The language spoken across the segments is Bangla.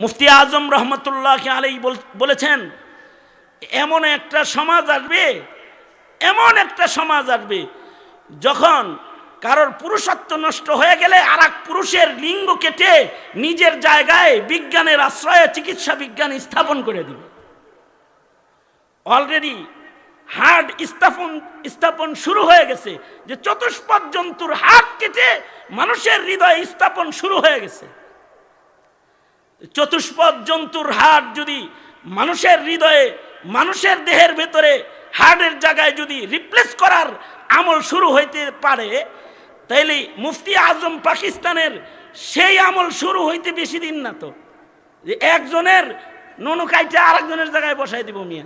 মুফতি আজম রহমতুল্লাহ আলাই বল- বলেছেন, এমন একটা সমাজ আসবে, এমন একটা সমাজ আসবে, যখন কারোর পুরুষত্ব নষ্ট হয়ে গেলে আর পুরুষের লিঙ্গ কেটে নিজের জায়গায় বিজ্ঞানের আশ্রয়ে চিকিৎসা বিজ্ঞান স্থাপন করে দিবে। অলরেডি হার্ট স্থাপন স্থাপন শুরু হয়ে গেছে, যে চতুষ্পদ জন্তুর হাত কেটে মানুষের হৃদয়ে স্থাপন শুরু হয়ে গেছে। চতুষ্পদ জন্তুর হাড় যদি মানুষের হৃদয়ে, মানুষের দেহের ভেতরে হাড়ের জায়গায় যদি রিপ্লেস করার আমল শুরু হইতে পারে, তাইলে মুফতি আজম পাকিস্তানের সেই আমল শুরু হইতে বেশি দিন না তো। যে একজনের ননু কাইটে আরেকজনের জায়গায় বসাই দিব মিয়া।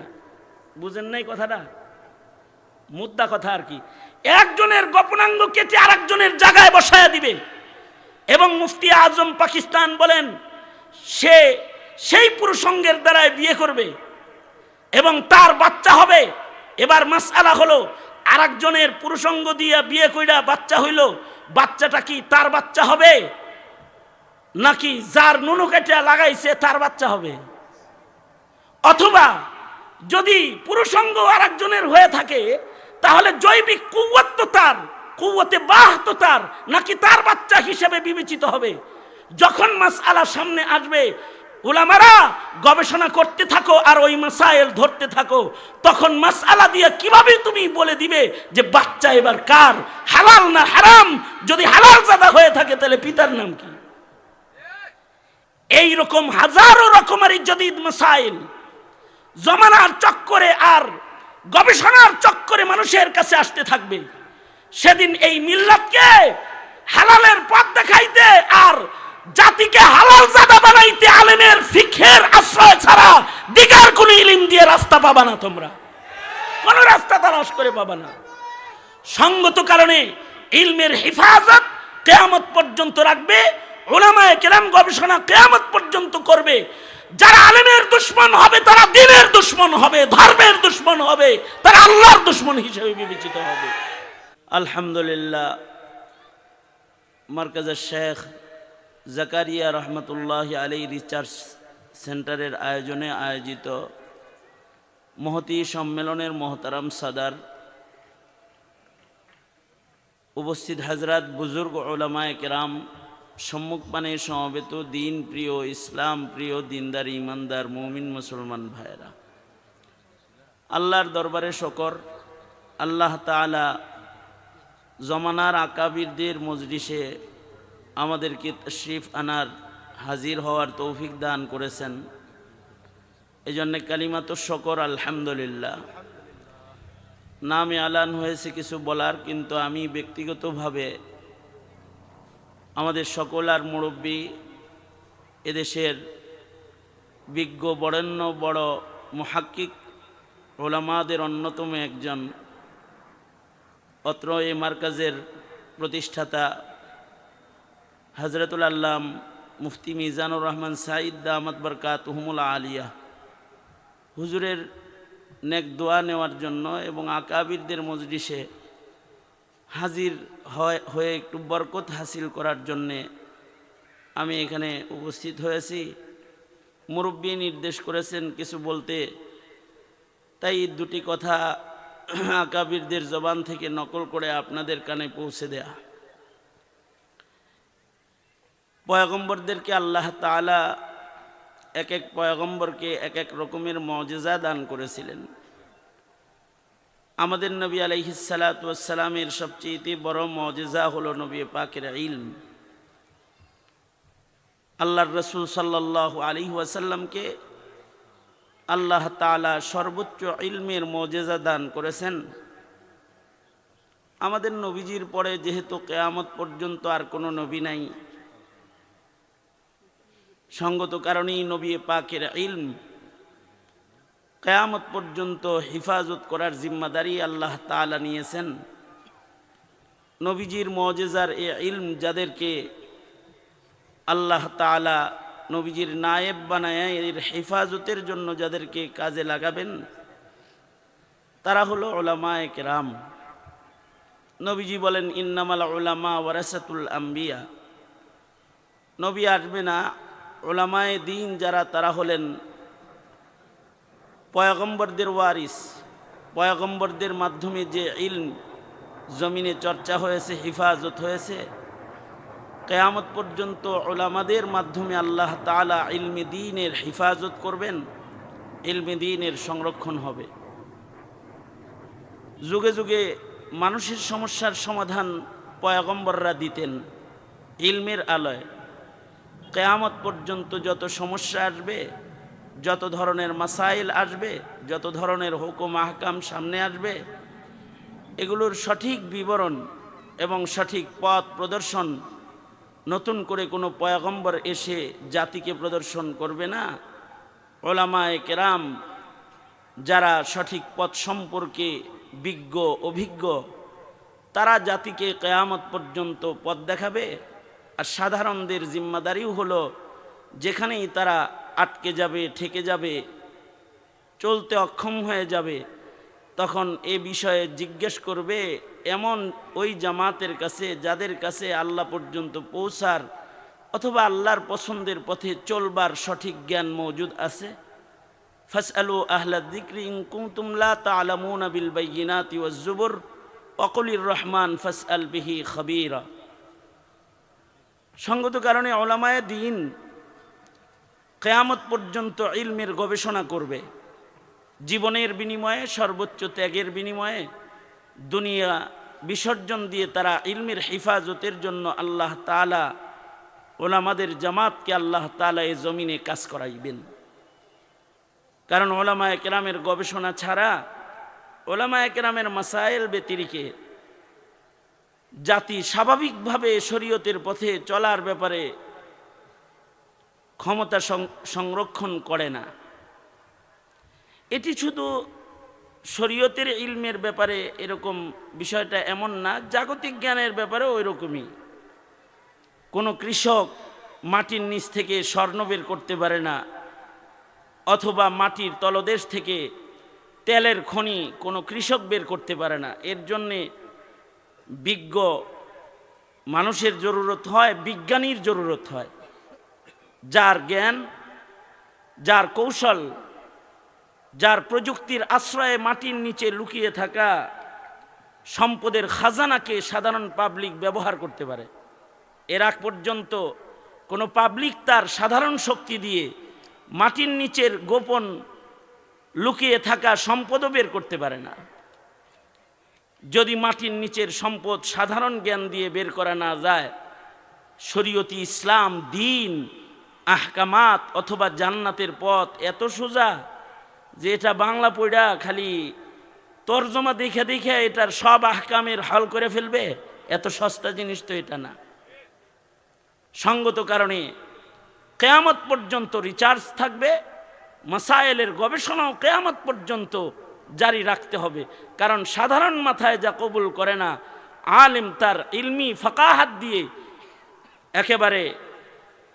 বুঝেন নাই কথাটা? মুদ্রা কথা আর কি। একজনের গোপনাঙ্গ কেটে আরেকজনের জায়গায় বসায় দিবে। এবং মুফতি আজম পাকিস্তান বলেন সে সেই পুরুষঙ্গের দ্বারায় বিয়ে করবে এবং তার বাচ্চা হবে। এবার মাসআলা হলো, আরেকজনের পুরুষঙ্গ দিয়ে বিয়ে কইরা বাচ্চা হইল, বাচ্চাটা কি তার বাচ্চা হবে? নাকি যার নুনু কেটে লাগাইছে তার বাচ্চা হবে? অথবা যদি পুরুষঙ্গ আর একজনের হয়ে থাকে, তাহলে জৈবিক কুয়াত তো তার কুয়াতে বাহ তো তার, নাকি তার বাচ্চা হিসেবে বিবেচিত হবে? যখন মাসআলা সামনে আসবে, উলামারা গবেষণা করতে থাকো আর ওই মাসাইল ধরতে থাকো, তখন মাসআলা দিয়ে কীভাবে তুমি বলে দিবে যে বাচ্চা এবার কার? হালাল না হারাম? যদি হালাল জাদা হয়ে থাকে, তাহলে পিতার নাম কি? এই রকম হাজারো রকমের যদি মাসাইল জমানার চক্করে আর গবেষণার চক্করে মানুষের কাছে আসতে থাকবে। সেদিন এই মিল্লাতকে হালালের পথ দেখাইতে আর জাতিকে হালাল জাদা বানাইতে আলেমের ফিখের আশ্রয় ছাড়া দিগার কোন ইলিম দিয়ে রাস্তা পাবা না তোমরা। কোন রাস্তা তালাশ করে পাবা না। সঙ্গত কারণে ইলমের হেফাজত কেয়ামত পর্যন্ত রাখবে ওলামায় কেরাম গবেষণা কেয়ামত পর্যন্ত করবে। যারা আলেমের দুশ্মন হবে, তারা দিনের দুশ্মন হবে, ধর্মের দুশ্মন হবে, তারা আল্লাহর দুশ্মন হিসেবে বিবেচিত হবে। আলহামদুলিল্লাহ, মার্কাজের শেখ জাকারিয়া রহমতুল্লাহ আলী রিসার্চ সেন্টারের আয়োজনে আয়োজিত মহতি সম্মেলনের মহতারাম সাদার উপস্থিত হাজরাত বুজুর্গ ওলামায় কেরাম সম্মুখপানে সমবেত দিন প্রিয় ইসলাম, প্রিয় দিনদার ইমানদার মমিন মুসলমান ভাইয়েরা। আল্লাহর দরবারে শকর, আল্লাহ তালা জমানার আকাবিরদের মজলিসে আমাদেরকে তশরিফ আনার হাজির হওয়ার তৌফিক দান করেছেন। এজন্য কালিমাত শকর, আলহামদুলিল্লাহ। নামে আলান হয়েছে কিছু বলার, কিন্তু আমি ব্যক্তিগতভাবে আমাদের সকল আর মুরব্বী এদেশের বিজ্ঞ, বরেণ্য, বড়, মহাক্কিক ওলামাদের অন্যতম একজন অত্র এই মার্কাজের প্রতিষ্ঠাতা হজরতুল আল্লাম মুফতি মিজানুর রহমান সাঈদ দামাত বরকাত হুমুল আলিয়া। হুজুরের নেক দোয়া নেওয়ার জন্য এবং আকাবিরদের মজলিসে হাজির হয়, হয়ে একটু বরকত হাসিল করার জন্যে আমি এখানে উপস্থিত হয়েছি। মুরব্বী নির্দেশ করেছেন কিছু বলতে। তাই দুটি কথা আকাবিরদের জবান থেকে নকল করে আপনাদের কানে পৌঁছে দেয়া। পয়গম্বরদেরকে আল্লাহ তালা এক এক পয়গম্বরকে এক এক রকমের মজেজা দান করেছিলেন। আমাদের নবী আলহিসালামের সবচেয়ে বড় মজেজা হলো নবী পাকের ইলম। আল্লাহর রসুল সাল্লাহ আলী ওয়াসাল্লামকে আল্লাহ তালা সর্বোচ্চ ইলমের মজেজা দান করেছেন। আমাদের নবীজির পরে যেহেতু কেয়ামত পর্যন্ত আর কোনো নবী নাই সঙ্গত কারণেই নবী পাকের ইলম কেয়ামত পর্যন্ত হিফাজত করার জিম্মাদারি আল্লাহ তালা নিয়েছেন। নবীজির মজেজার এ ইলম যাদেরকে আল্লাহ তালা নবীজির নায়েব বানায় এর হেফাজতের জন্য যাদেরকে কাজে লাগাবেন, তারা হলো ওলামায় কেরাম। নবীজি বলেন, ইন্নামাল ওলামা ওয়ারাসাতুল আম্বিয়া। নবী আসবে না ওলামায়ে দিন যারা, তারা হলেন পয়গম্বরদের ওয়ারিস। পয়গম্বরদের মাধ্যমে যে ইলম জমিনে চর্চা হয়েছে, হিফাজত হয়েছে, কেয়ামত পর্যন্ত ওলামাদের মাধ্যমে আল্লাহ তালা ইলমে দিনের হিফাজত করবেন, ইলমে দিনের সংরক্ষণ হবে। যুগে যুগে মানুষের সমস্যার সমাধান পয়গম্বররা দিতেন ইলমের আলয়। কেয়ামত পর্যন্ত যত সমস্যা আসবে, যত ধরনের মাসাইল আসবে, যত ধরনের হুকুম, আহকাম সামনে আসবে, এগুলোর সঠিক বিবরণ এবং সঠিক পথ প্রদর্শন, নতুন করে কোনো পয়গম্বর এসে জাতিকে প্রদর্শন করবে না। ওলামায় কেরাম যারা সঠিক পথ সম্পর্কে বিজ্ঞ, অভিজ্ঞ, তারা জাতিকে কেয়ামত পর্যন্ত পথ দেখাবে। আর সাধারণদের জিম্মাদারিও হলো যেখানেই তারা আটকে যাবে, ঠেকে যাবে, চলতে অক্ষম হয়ে যাবে, তখন এ বিষয়ে জিজ্ঞেস করবে, এমন ওই জামাতের কাছে, যাদের কাছে আল্লাহ পর্যন্ত পৌঁছার অথবা আল্লাহর পছন্দের পথে চলবার সঠিক জ্ঞান মজুদ আছে? ফাসআলু আহলা যিকরি ইন কুনতুম লা তা'লামুনা বিল বাইয়িনাতি ওয়াজ জুবুর ওয়াকুলির রহমান ফাসআল বিহি খাবীরা। সঙ্গত কারণে ওলামায়ে দিন কেয়ামত পর্যন্ত ইলমের গবেষণা করবে। জীবনের বিনিময়ে, সর্বোচ্চ ত্যাগের বিনিময়ে দুনিয়া বিসর্জন দিয়ে তারা ইলমের হেফাজতের জন্য আল্লাহ তালা ওলামাদের জামাতকে আল্লাহ তালা এ জমিনে কাজ করাইবেন। কারণ ওলামা একরামের গবেষণা ছাড়া ওলামা একরামের মাসাইল ব্যতিরিকে জাতি স্বাভাবিকভাবে শরীয়তের পথে চলার ব্যাপারে ক্ষমতা সংরক্ষণ করে না। এটি শুধু শরীয়তের ইলমের ব্যাপারে এরকম বিষয়টা এমন না, জাগতিক জ্ঞানের ব্যাপারে ওই রকমই কোনো কৃষক মাটির নিচ থেকে স্বর্ণ বের করতে পারে না, অথবা মাটির তলদেশ থেকে তেলের খনি কোনো কৃষক বের করতে পারে না। এর জন্যে বিজ্ঞ মানুষের জরুরত হয়, বিজ্ঞানীর জরুরত হয়। যার জ্ঞান, যার কৌশল, যার প্রযুক্তির আশ্রয়ে মাটির নিচে লুকিয়ে থাকা সম্পদের খাজানাকে সাধারণ পাবলিক ব্যবহার করতে পারে। এর আগ পর্যন্ত কোনো পাবলিক তার সাধারণ শক্তি দিয়ে মাটির নিচের গোপন লুকিয়ে থাকা সম্পদও বের করতে পারে না। যদি মাটির নিচের সম্পদ সাধারণ জ্ঞান দিয়ে বের করা না যায়, শরীয়তি ইসলাম, দিন, আহকামাত অথবা জান্নাতের পথ এত সোজা যে এটা বাংলা পড়া খালি তর্জমা দেখে দেখে এটার সব আহকামের হল করে ফেলবে? এত সস্তা জিনিস তো এটা না। সঙ্গত কারণে কেয়ামত পর্যন্ত রিচার্জ থাকবে, মাসায়েলের গবেষণাও কেয়ামত পর্যন্ত জারি রাখতে হবে। কারণ সাধারণ মাথায় যা কবুল করে না, আলেম তার ইলমি ফাঁকাহাত দিয়ে একেবারে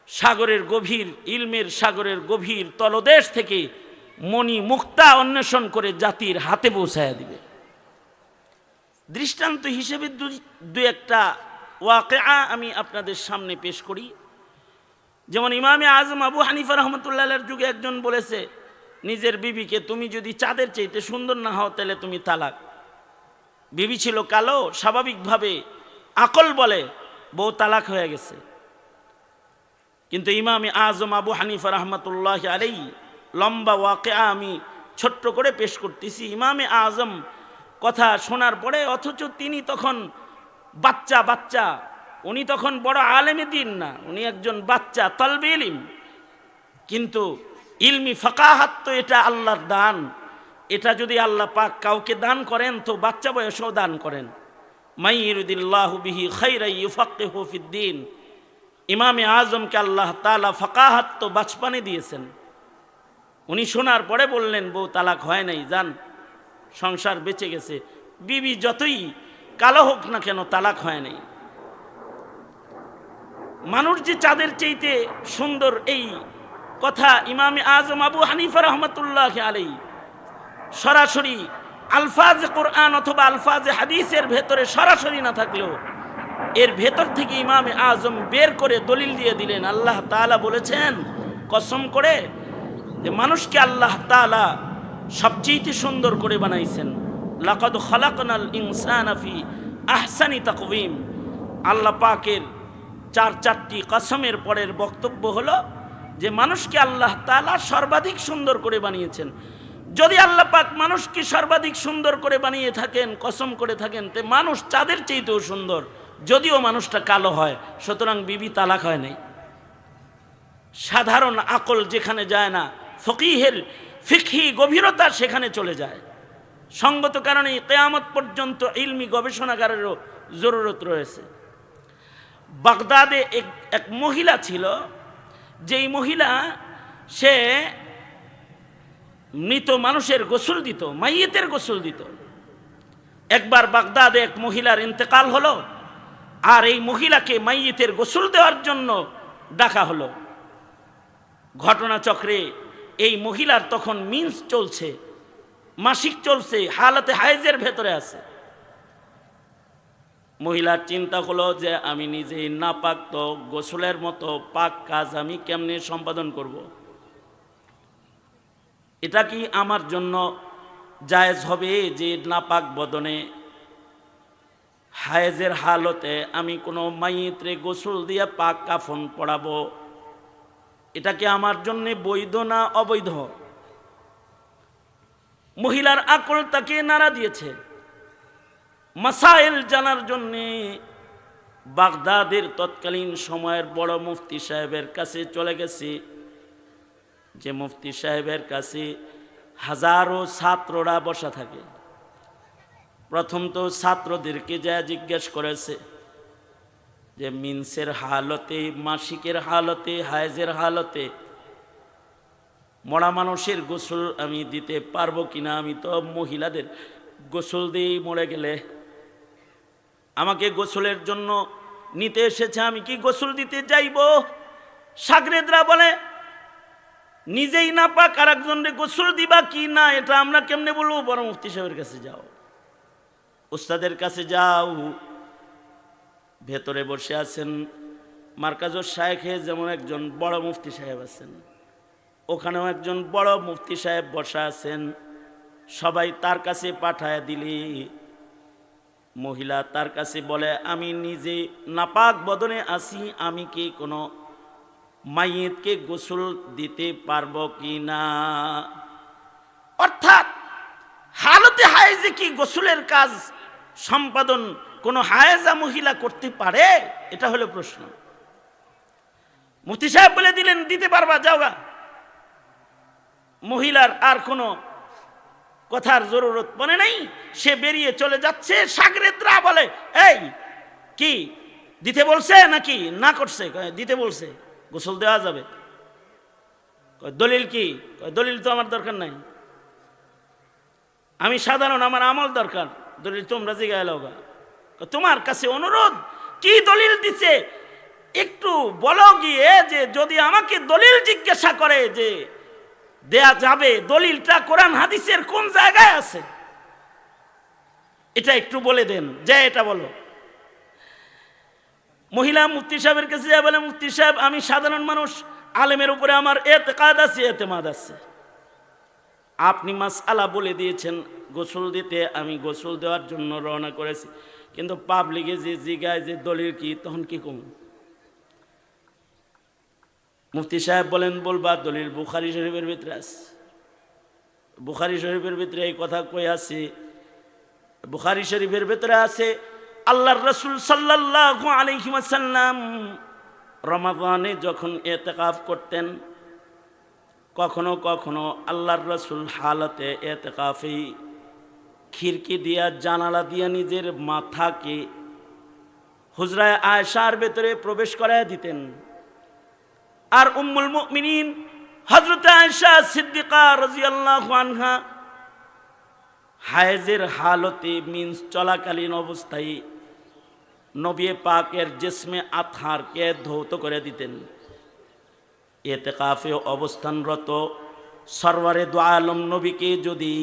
সাগরের গভীর, ইলমের সাগরের গভীর তলদেশ থেকে মণি মুক্তা অন্বেষণ করে জাতির হাতে পৌঁছায়া দিবে। দৃষ্টান্ত হিসেবে দু- একটা ওয়াকে আমি আপনাদের সামনে পেশ করি। যেমন ইমামে আজম আবু হানিফা রহমতুল্লাহের যুগে একজন বলেছে নিজের বিবিকে তুমি যদি চাঁদের চাইতে সুন্দর না হও, তাহলে তুমি তালাক। বিবি ছিল কালো, স্বাভাবিকভাবে আকল বলে, বউ তালাক হয়ে গেছে। কিন্তু ইমামে আজম আবু হানিফা রহমতুল্লাহ আলাই লম্বা ওয়াকে আমি ছোট্ট করে পেশ করতেছি। ইমামে আজম কথা শোনার পরে অথচ তিনি তখন বাচ্চা বাচ্চা। উনি তখন বড় আলেমে দিন না, উনি একজন বাচ্চা, তলবে কিন্তু ইলমি ফাকাহাত তো এটা আল্লাহর দান। এটা যদি আল্লাহ পাক কাউকে দান করেন, তো বাচ্চা বয়সেও দান করেন। মাইরুদিল্লাহ বিহি খৈরাই হফিদ্দিন ইমামে আজমকে আল্লাহ তালা ফাকাহাত তো বাচপানে দিয়েছেন। উনি শোনার পরে বললেন, বউ, তালাক হয় নাই, যান, সংসার বেঁচে গেছে। বিবি যতই কালো হোক না কেন, তালাক হয় নাই। মানুষ যে চাঁদের চাইতে সুন্দর এই কথা ইমামে আজম আবু হানিফা রহমতুল্লাহ আলাই সরাসরি আলফাজ কোরআন অথবা আলফাজে হাদিসের ভেতরে সরাসরি না থাকলেও এর ভেতর থেকে ইমামে আজম বের করে দলিল দিয়ে দিলেন। আল্লাহ তাআলা বলেছেন, কসম করে যে মানুষকে আল্লাহ তাআলা সবচেয়ে সুন্দর করে বানাইছেন। লাকদ খালাকনাল ইনসান আফি আহসানি তাকওয়িম। আল্লাহ পাকের চার চারটি কসমের পরের বক্তব্য হলো যে মানুষকে আল্লাহ তালা সর্বাধিক সুন্দর করে বানিয়েছেন। যদি আল্লাহ পাক মানুষকে সর্বাধিক সুন্দর করে বানিয়ে থাকেন, কসম করে থাকেন, তে মানুষ চাঁদের চেয়েতেও সুন্দর, যদিও মানুষটা কালো হয়, সুতরাং বিবি তালাক হয় নাই। সাধারণ আকল যেখানে যায় না, ফকিহের ফিকহি গভীরতা সেখানে চলে যায়। সঙ্গত কারণে কেয়ামত পর্যন্ত ইলমি গবেষণাগারেরও জরুরত রয়েছে। বাগদাদে এক মহিলা ছিল যেই মহিলা, সে মৃত মানুষের গোসল দিত, মাইয়েতের গোসল দিত। একবার বাগদাদে এক মহিলার ইন্তেকাল হলো, আর এই মহিলাকে মাইয়েতের গোসল দেওয়ার জন্য ডাকা হলো। ঘটনাচক্রে এই মহিলার তখন মিন্স চলছে, মাসিক চলছে, হালাতে হাইজের ভেতরে আছে। মহিলার চিন্তা হলো যে আমি নিজেই না পাক তো গোসলের মতো পাক কাজ আমি কেমনে সম্পাদন করব। এটা কি আমার জন্য জায়েজ হবে যে নাপাক বদনে হায়েজের হালতে আমি কোনো মাইত্রে গোসল দিয়ে পাক কাফন পড়াবো এটা কি আমার জন্য বৈধ না অবৈধ? মহিলার আকল তাকে নাড়া দিয়েছে। মাসাইল জানার জন্যে বাগদাদের তৎকালীন সময়ের বড় মুফতি সাহেবের কাছে চলে গেছি। যে মুফতি সাহেবের কাছে হাজারো ছাত্ররা বসা থাকে। প্রথম তো ছাত্রদেরকে যা জিজ্ঞেস করেছে যে মিন্সের হালতে, মাসিকের হালতে, হায়েজের হালতে, মরা মানুষের গোসল আমি দিতে পারব কিনা? আমি তো মহিলাদের গোসল দিয়েই মরে গেলে। আমাকে গোসলের জন্য নিতে এসেছে, আমি কি গোসল দিতে যাইব? সাগরেদরা বলে, নিজেই না পাক আর একজনকে গোসল দিবা কি না, এটা আমরা কেমনে বলব? বড় মুফতি সাহেবের কাছে যাও। ওস্তাদের কাছে যাও। ভেতরে বসে আছেন মার্কাজর শায়েখে যেমন একজন বড় মুফতি সাহেব আছেন, ওখানেও একজন বড় মুফতি সাহেব বসা আছেন। সবাই তার কাছে পাঠায় দিলি মহিলা তার কাছে বলে, আমি নিজে নাপাক বদনে আসি আমি কি কোনো মাইয়েতকে গোসল দিতে পারব কি না? অর্থাৎ হালতে হায়েজে কি গোসলের কাজ সম্পাদন কোনো হায়েজা মহিলা করতে পারে? এটা হলো প্রশ্ন। মুফতি সাহেব বলে দিলেন, দিতে পারবা, যাওগা। মহিলার আর কোনো কথার জরুরত মনে নেই। সে বেরিয়ে চলে যাচ্ছে সাগরেদরা বলে, এই, কি, দিতে বলছে নাকি না করছে? দিতে বলছে, গোসল দেওয়া যাবে। দলিল কি? দলিল তো আমার দরকার নাই। আমি সাধারণ, আমার আমল দরকার। দলিল তোমরা জিগায় লগা তোমার কাছে অনুরোধ, কি দলিল দিছে? একটু বলো গিয়ে যে যদি আমাকে দলিল জিজ্ঞাসা করে যে দেয়া যাবে দলিলটা কোরআন হাদিসের কোন জায়গায় আছে? এটা একটু বলে দেন, যে এটা বলো। মহিলা মুফতি সাহেবের কাছে যা বলে, মুফতি সাহেব, আমি সাধারণ মানুষ, আলেমের উপরে আমার এতেকাদ আছে, এতেমাদ আছে। আপনি মাস আলা বলে দিয়েছেন, গোসল দিতে আমি গোসল দেওয়ার জন্য রওনা করেছি। কিন্তু পাবলিকে যে জিগায় যে দলিল কি, তখন কি কম? মুফতি সাহেব বলেন, বলবা দলিল বুখারি শরীফের ভিতরে আছে। বুখারি শরীফের ভিতরে এই কথা কই আছে, বুখারি শরীফের ভিতরে আছে, আল্লাহর রসুল সাল্লাল্লাহু আলাইহি ওয়াসাল্লাম রমাদানে যখন এতেকাফ করতেন, কখনো কখনো আল্লাহর রসুল হালতে এতেকাফেই খিড়কি দিয়া, জানালা দিয়া নিজের মাথাকে হুজরায় আয়সার ভেতরে প্রবেশ করায় দিতেন। আর উম্মুল মুমিনিন হজরত আয়সা সিদ্দিকা রাজিয়াল্লাহু আনহা হায়েজের হালতে মিন্স চলাকালীন অবস্থায় নবী পাকের জেসমে আথারকে ধৌত করে দিতেন। এতে কাফে অবস্থানরত সরওয়ারে দু আলম নবীকে যদি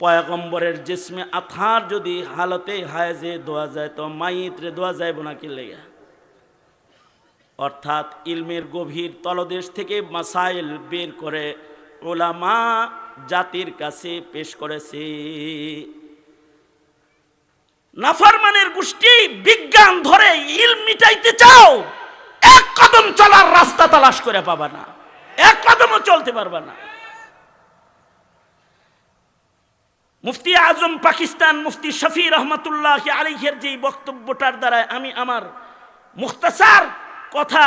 পয়গম্বরের জেসমে আথার যদি হালতে হায়েজে দোয়া যায়, তো মাইত্রে দোয়া যায় না কি লেগে? অর্থাৎ ইলমের গভীর তলদেশ থেকে মাসাইল বের করে ওলামা জাতির কাছে পেশ করেছে। নাফারমানের গোষ্ঠী বিজ্ঞান ধরে ইল মিটাইতে চাও, এক কদম চলার রাস্তা তালাশ করে পাবা না, এক কদমও চলতে পারবা না। মুফতি আজম পাকিস্তান মুফতি শফি রহমতুল্লাহ আলিহের যে বক্তব্যটার দ্বারা আমি আমার মুখতাসার কথা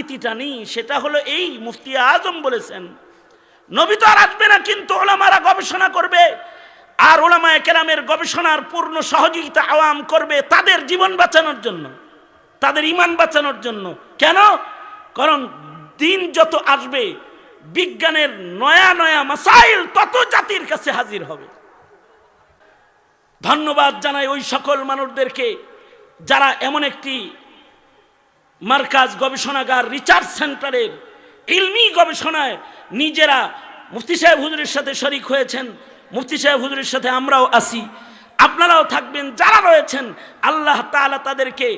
ইতিটা নিই সেটা হলো এই, মুফতি আজম বলেছেন। নবী তো আর আসবে না, কিন্তু ওলামারা গবেষণা করবে, আর ওলামায় কেরামের গবেষণার পূর্ণ সহযোগিতা আওয়াম করবে তাদের জীবন বাঁচানোর জন্য, তাদের ইমান বাঁচানোর জন্য। কেন? কারণ দিন যত আসবে, বিজ্ঞানের নয়া নয়া মাসাইল তত জাতির কাছে হাজির হবে। ধন্যবাদ জানাই ওই সকল মানুষদেরকে, যারা এমন একটি মার্কাজ গবেষণাগার রিসার্চ সেন্টারের ইলমি গবেষণায় নিজেরা মুফতি সাহেব হুজুরের সাথে শরিক হয়েছেন। মুফতি সাহেব হুজুরের সাথে আমরাও আসি আপনারাও থাকবেন, যারা রয়েছেন, আল্লাহ তাআলা তাদেরকে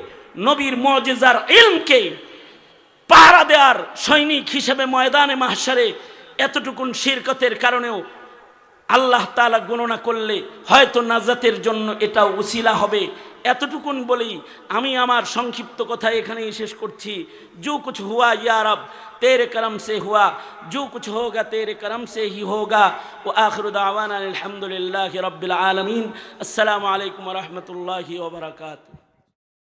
নবীর মজেজার ইলমকে পাহারা দেওয়ার সৈনিক হিসেবে ময়দানে মাহসারে এতটুকুন শিরকতের কারণেও আল্লাহ তালা গণনা করলে হয়তো নাজাতের জন্য এটা উসিলা হবে। এতটুকুন বলেই আমি আমার সংক্ষিপ্ত কথা এখানেই শেষ করছি जो कुछ हुआ या रब तेरे करम से हुआ जो कुछ होगा तेरे करम से ही होगा वो आखिर दावाना अल्हम्दुलिल्लाह रब्बिल आलमीन अस्सलाम वालेकुम